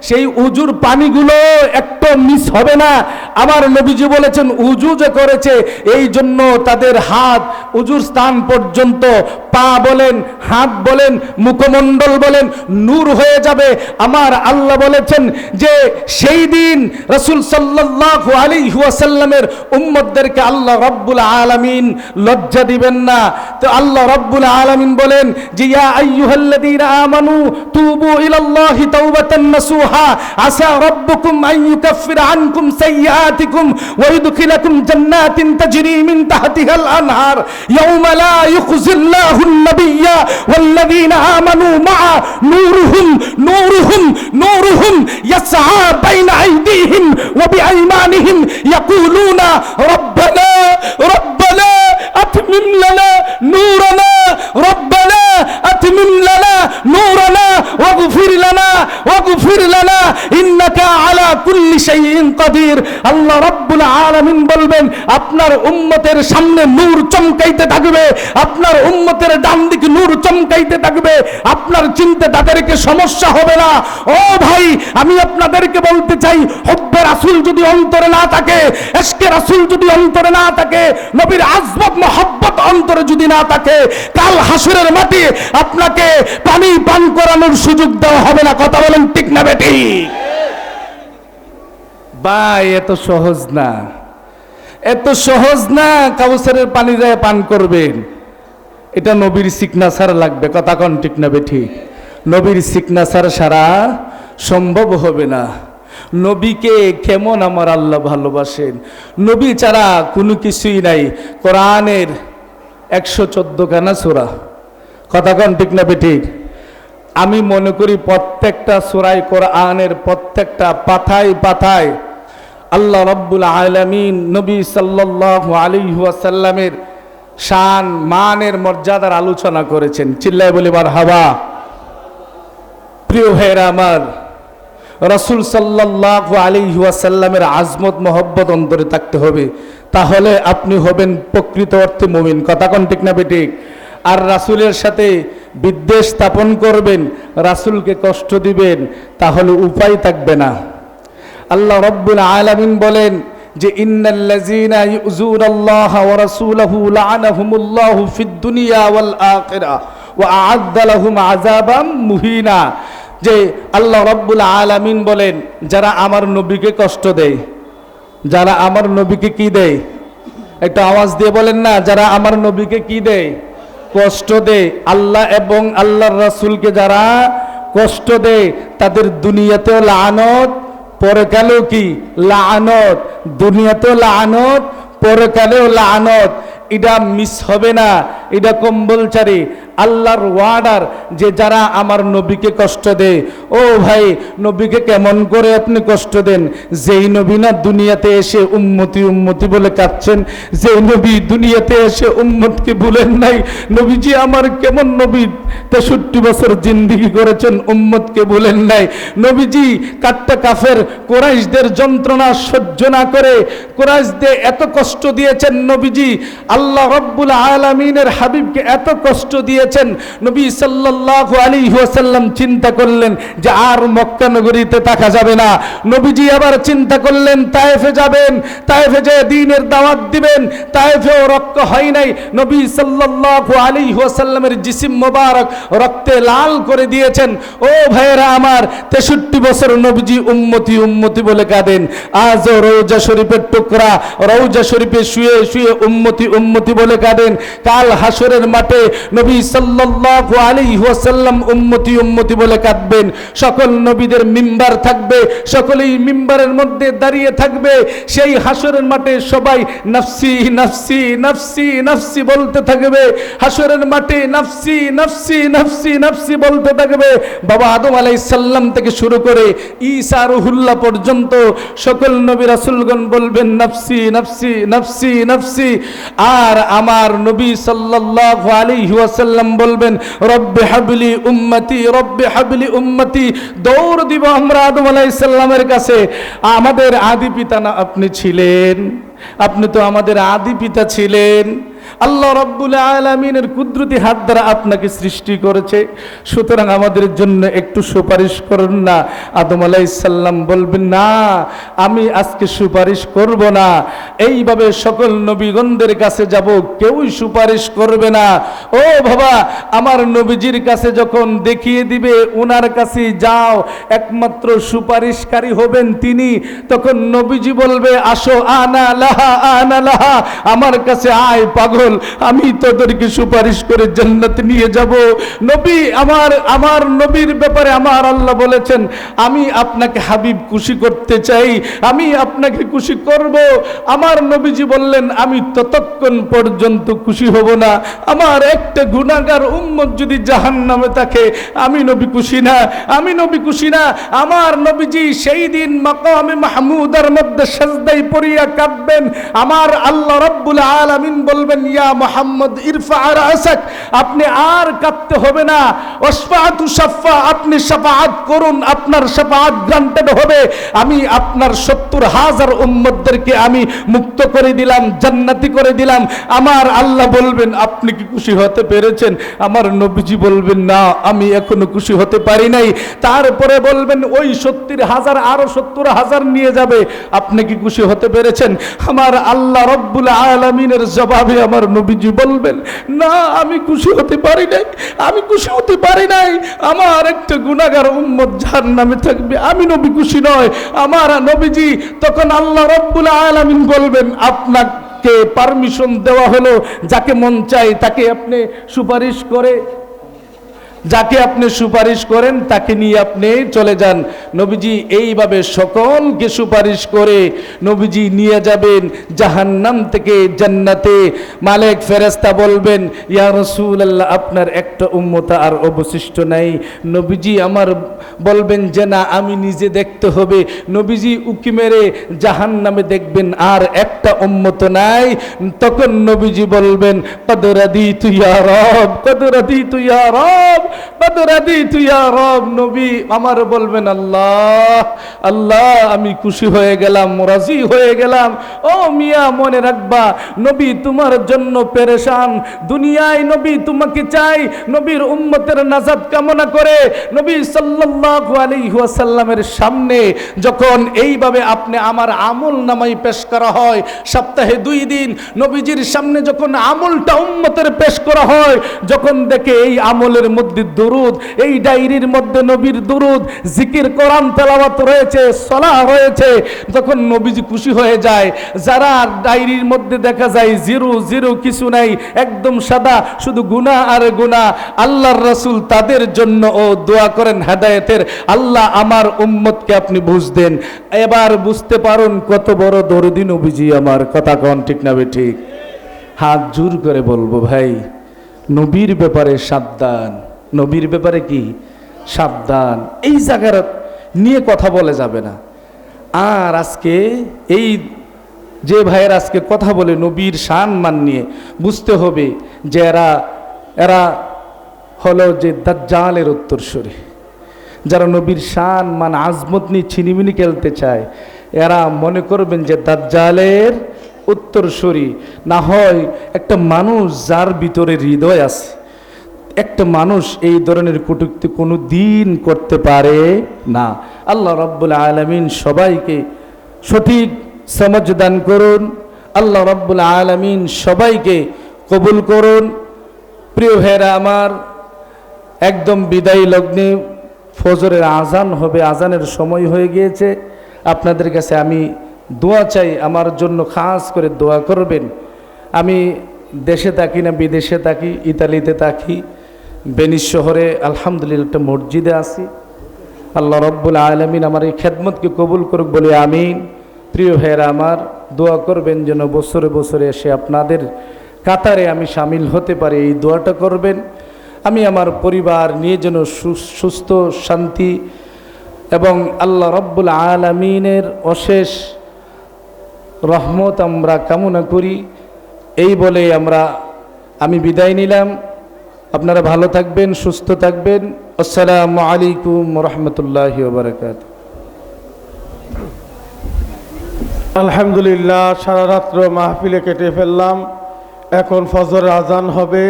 সেই উজুর পানিগুলো একটু মিস হবে না। আমার নবীজি বলেছেন, উজু যে করেছে, এই জন্য তাদের হাত, উজুর স্থান পর্যন্ত পা বলেন, হাত বলেন, মুখমণ্ডল বলেন, নূর হয়ে যাবে। আমার আল্লাহ বলেছেন যে, সেই দিন রসুল সাল্লাল্লাহু আলাইহি ওয়াসাল্লামের উম্মতদেরকে আল্লাহ রব্বুল আলামিন লজ্জা দিবেন না। তো আল্লাহ রব্বুল আলামিন বলেন যে, ইয়া আইয়ুহাল্লাযীনা আমানু তুবু ইলাল্লাহি তাওবাতান নাসুহা আসা রাব্বুকুম আন يكفر عنكم سيئاتكم ويدخلكم جنات تجري من تحتها الأنهار يوم لا يخزي الله النبي والذين آمنوا معه نورهم نورهم نورهم يسعى بين أيديهم وبأيمانهم يقولون ربنا ربنا أتمم لنا আল্লাহ রাব্বুল আলামিন বলবেন, আপনার উম্মতের সামনে নূর চমকাইতে থাকবে, আপনার উম্মতের ডান দিকে নূর চমকাইতে থাকবে, আপনার চিনতে তাদেরকে সমস্যা হবে না। ও ভাই, আমি আপনাদেরকে বলতে চাই, হব্বে রাসুল যদি অন্তরে না থাকে এসকে রাসুল যদি অন্তরে না থাকে, নবীর আজবত মহব্বত অন্তরে যদি না থাকে, কাল হাসুরের মাটি আপনাকে পানি পান করানোর সুযোগ দেওয়া হবে না। কথা বলেন ঠিক না বেটি ভাই এত সহজ না। এত সহজ না কাউসারের পানি যায় পান করবেন। এটা নবীর সিগনেচার লাগবে, কথা কন ঠিক না বেঠি। নবীর সিগনেচার সারা সম্ভব হবে না। নবীকে কেমন আমার আল্লাহ ভালোবাসেন। নবী ছাড়া কোনো কিছুই নাই। কোরআনের একশো চোদ্দ খানা সোরা। কথা কন ঠিক না বেঠিক আমি মনে করি প্রত্যেকটা সুরাই কোরআনের প্রত্যেকটা পাথায় পাথায় আল্লাহ রব্বুল আলমিন নবী সাল্লাল্লাহু আলাইহি ওয়াসাল্লামের শান, মানের, মর্যাদার আলোচনা করেছেন। চিল্লায় বলিবার হাওয়া প্রিয় ভাইয়েরা আমার, রসুল সাল্লাল্লাহু আলাইহি ওয়াসাল্লামের আজমত, মহব্বত অন্তরে থাকতে হবে। তাহলে আপনি হবেন প্রকৃত অর্থে মুমিন। কথা কোন ঠিক না বেঠিক? আর রাসূলের সাথে বিদ্বেষ স্থাপন করবেন, রাসূলকে কষ্ট দিবেন, তাহলে উপায় থাকবে না। আল্লাহ রব্বুল আলামিন বলেন যে মুহিনা। যে, আল্লাহ রব্বুল আলামিন বলেন, যারা আমার নবীকে কষ্ট দেয়, যারা আমার নবীকে কি দেয়? একটা আওয়াজ দিয়ে বলেন না, যারা আমার নবীকে কি দেয়? কষ্ট দেয়। আল্লাহ এবং আল্লাহর রাসূলকে যারা কষ্ট দেয়, তাদের দুনিয়াতেও লানত পরকালেও কি? লানত। দুনিয়াতেও লানত পরকালেও লানত। এটা মিস হবে না। এটা কম্বলচারী আল্লাহর ওয়ার্ডার যে যারা আমার নবীকে কষ্ট দেয় ও ভাই, নবীকে কেমন করে আপনি কষ্ট দেন? যেই নবী না দুনিয়াতে এসে উম্মতি উম্মতি বলে কাঁদছেন, যেই নবী দুনিয়াতে এসে উম্মতকে ভুলেন নাই, নবীজি আমার কেমন নবী? তেষট্টি বছর জিন্দিগি করেছেন, উম্মতকে ভুলেন নাই। নবীজি কাট্টা কাফের, কোরাইশদের যন্ত্রণা সহ্য না করে কোরাইশদের এত কষ্ট দিয়েছেন নবীজি, আল্লাহ রব্বুল আলমিনের হাবিবকে এত কষ্ট দিয়েছেন, নবী সাল্লাল্লাহু আলাইহি ওয়াসাল্লাম চিন্তা করলেন যে আর মক্কা নগরীতে থাকা যাবে না। নবীজি আবার চিন্তা করলেন, তায়েফে যাবেন, তায়েফে যে দিনের দাওয়াত দিবেন, তায়েফেও রক্ত হয় নাই। নবী সাল্লাল্লাহু আলাইহি ওয়াসাল্লামের জিসিম মোবারক রক্তে লাল করে দিয়েছেন। ও ভাইয়েরা আমার, তেষট্টি বছর নবীজি উম্মতি উম্মতি বলে কাঁদেন। আজও রৌজা শরীফের টুকরা রৌজা শরীফে শুয়ে শুয়ে উম্মতি উম্মতি বলে কাঁদেন। কাল হাসরের মাঠে নবী সাল্লাল্লাহু আলাইহি ওয়াসাল্লাম উম্মতি উম্মতি বলে কাঁদবেন। সকল নবীদের মিম্বার থাকবে, সকলেই মিম্বারের মধ্যে দাঁড়িয়ে থাকবে। সেই হাসরের মাঠে সবাই নাফসি নাফসি নাফসি নাফসি বলতে থাকবে। হাসরের মাঠে নাফসি নাফসি নাফসি নাফসি বলতে থাকবে। বাবা আদম আলাইহিস সাল্লাম থেকে শুরু করে ঈসা রুহুল্লাহ পর্যন্ত সকল নবী রাসূলগণ বলবেন, নাফসি নাফসি নাফসি নাফসি। আর আমার নবী সাল্লাল্লাহু আলাইহি ওয়াসাল্লাম বলবেন, রব্বে হাবলি উম্মতি, রব্বে হাবলি উম্মতি। দৌড় দিব আমরা আদম আলাইসাল্লামের কাছে। আমাদের আদি পিতা না আপনি ছিলেন? আপনি তো আমাদের আদি পিতা ছিলেন। আল্লাহ রব্বুল আলমিনের কুদরতি হাত দ্বারা আপনাকে সৃষ্টি করেছে। সুতরাং আমাদের জন্য একটু সুপারিশ করুন না। আদম আলাইসাল্লাম বলবেন, না, আমি আজকে সুপারিশ করব না। এইভাবে সকল নবীগণদের কাছে যাব, কেউই সুপারিশ করবে না। ও বাবা, আমার নবীজির কাছে যখন দেখিয়ে দিবে ওনার কাছে যাও, একমাত্র সুপারিশকারী হবেন তিনি। তখন নবীজি বলবে, আসো, আনা লাহা আনা লাহা, আমার কাছে আয়, পাগল আমি তোদেরকে সুপারিশ করে জান্নাতে নিয়ে যাব। নবী, আমার আমার নবীর ব্যাপারে আমার আল্লাহ বলেছেন, আমি আপনাকে হাবিব খুশি করতে চাই, আমি আপনাকে খুশি করব। আমার নবীজি বললেন, আমি ততক্ষণ পর্যন্ত খুশি হব না। আমার একটা গুণাগার উম্মত যদি জাহান নামে থাকে, আমি নবী খুশি না, আমি নবী খুশি না। আমার নবীজি সেই দিন মাকামে মাহমুদার মধ্যে সাজদাই পড়িয়া কাঁদবেন। আমার আল্লাহ রব্বুল আলামিন বলবেন ইয়া মোহাম্মদ ইরফা আর আসাক আপনি আর কাঁদতে হবে না। সাফা আপনি করুন, আপনার গ্রান্টেড হবে। আমি আপনার সত্তর হাজার উম্মতদেরকে আমি মুক্ত করে দিলাম, জান্নাতি করে দিলাম। আমার আল্লাহ বলবেন, আপনি কি খুশি হতে পেরেছেন? আমার নবীজি বলবেন, না, আমি এখনও খুশি হতে পারি নাই। তারপরে বলবেন, ওই সত্তর হাজার, আরও সত্তর হাজার নিয়ে যাবে। আপনি কি খুশি হতে পেরেছেন? আমার আল্লাহ রব্বুল আলমিনের জবাবে আমার নবীজি বলবেন, না, আমি খুশি হতে পারি নাই, আমি খুশি হতে পারি নাই, আমার একটা গুণাগার উম্মত যার নামে থাকবে, আমি নবী খুশি নয়। আমার নবীজি তখন আল্লাহ রব্বুল আলমিন বলবেন, আপনাকে পারমিশন দেওয়া হলো, যাকে মন চাই তাকে আপনি সুপারিশ করে যাকে আপনি সুপারিশ করেন, তাকে নিয়ে আপনি চলে যান। নবীজি এইভাবে সকলকে সুপারিশ করে নবীজি নিয়ে যাবেন জাহান্নাম থেকে জান্নাতে। মালেক ফেরেস্তা বলবেন, ইয়া রসুল্লাহ আপনার একটা উম্মতা আর অবশিষ্ট নাই। নবীজি আমার বলবেন, যে না, আমি নিজে দেখতে হবে। নবীজি উকি মেরে জাহান্নামে দেখবেন, আর একটা উম্মত নাই। তখন নবীজি বলবেন কদরাদি তুই রব কদরাদি তুই রব। নবী, আমার বলবেন, আল্লাহ আল্লাহ, আমি খুশি হয়ে গেলাম, রাজি হয়ে গেলাম। ও মিয়া, মনে রাখবা, নবী তোমার জন্য পেরেশান। দুনিয়ায় নবী তোমাকে চাই, নবীর উম্মতের নাজাত কামনা করে। নবী সাল্লাল্লাহু আলাইহি ওয়াসাল্লামের সামনে যখন এইভাবে আপনি আমার আমল নামাই পেশ করা হয়, সপ্তাহে দুই দিন, নবীজির সামনে যখন আমলটা উম্মতের পেশ করা হয়, যখন দেখে এই আমলের মধ্যে দরুদ, এই ডায়েরির মধ্যে নবীর দরুদ, জিকির, কোরআন, তেলাওয়াত রয়েছে, সলাহ রয়েছে। তখন নবীজি খুশি হয়ে যায়, যারা ডায়েরির মধ্যে দেখা যায় জিরো জিরো কিছু নাই, একদম সাদা, শুধু গুনাহ আর গুনাহ। আল্লাহর রাসূল তাদের জন্য ও দোয়া করেন হেদায়েতের, আল্লাহ আমার উম্মতকে আপনি বুঝ দেন। এবার বুঝতে পারুন কত বড় দরদি নবীজি আমার, কথা কন ঠিক না ঠিক হাত জোর করে বলব ভাই, নবীর ব্যাপারে সাবধান। নবীর ব্যাপারে কি? সাবধান। এই জায়গার নিয়ে কথা বলে যাবে না। আর আজকে এই যে ভাইয়ের আজকে কথা বলে নবীর শান মান নিয়ে বুঝতে হবে যে এরা এরা হলো যে দাজ্জালের উত্তরসূরি। যারা নবীর শান মান আজমত নিয়ে ছিনিমিনি খেলতে চায়, এরা মনে করবেন যে দাজ্জালের উত্তরসূরি। না হয় একটা মানুষ যার ভিতরে হৃদয় আছে একটা মানুষ এই ধরনের কটুক্তি কোনো দিন করতে পারে না। আল্লাহ রব্বুল আলমিন সবাইকে সঠিক সমাজ দান করুন। আল্লাহ রব্বুল আলমিন সবাইকে কবুল করুন। প্রিয় ভাইয়েরা আমার, একদম বিদায়ী লগ্নে ফজরের আজান হবে আজানের সময় হয়ে গিয়েছে। আপনাদের কাছে আমি দোয়া চাই, আমার জন্য খাস করে দোয়া করবেন। আমি দেশে থাকি না, বিদেশে থাকি, ইতালিতে থাকি। বেনিস শহরে আলহামদুলিল্লাহ একটা মসজিদে আছি। আল্লাহ রব্বুল আলমিন আমার এই খেদমতকে কবুল করুক বলে আমিন। প্রিয় ভাইয়েরা আমার, দোয়া করবেন যেন বছরে বছরে এসে আপনাদের কাতারে আমি সামিল হতে পারি, এই দোয়াটা করবেন। আমি আমার পরিবার নিয়ে যেন সুস্থ, শান্তি এবং আল্লাহ রব্বুল আলমিনের অশেষ রহমত আমরা কামনা করি। এই বলে আমরা, আমি বিদায় নিলাম। আপনারা ভালো থাকবেন, সুস্থ থাকবেন। আসসালামু আলাইকুম রহমতুল্লাহ আলহামদুলিল্লাহ, সারা রাত্র মাহফিলে কেটে ফেললাম। এখন ফজর আজান হবে।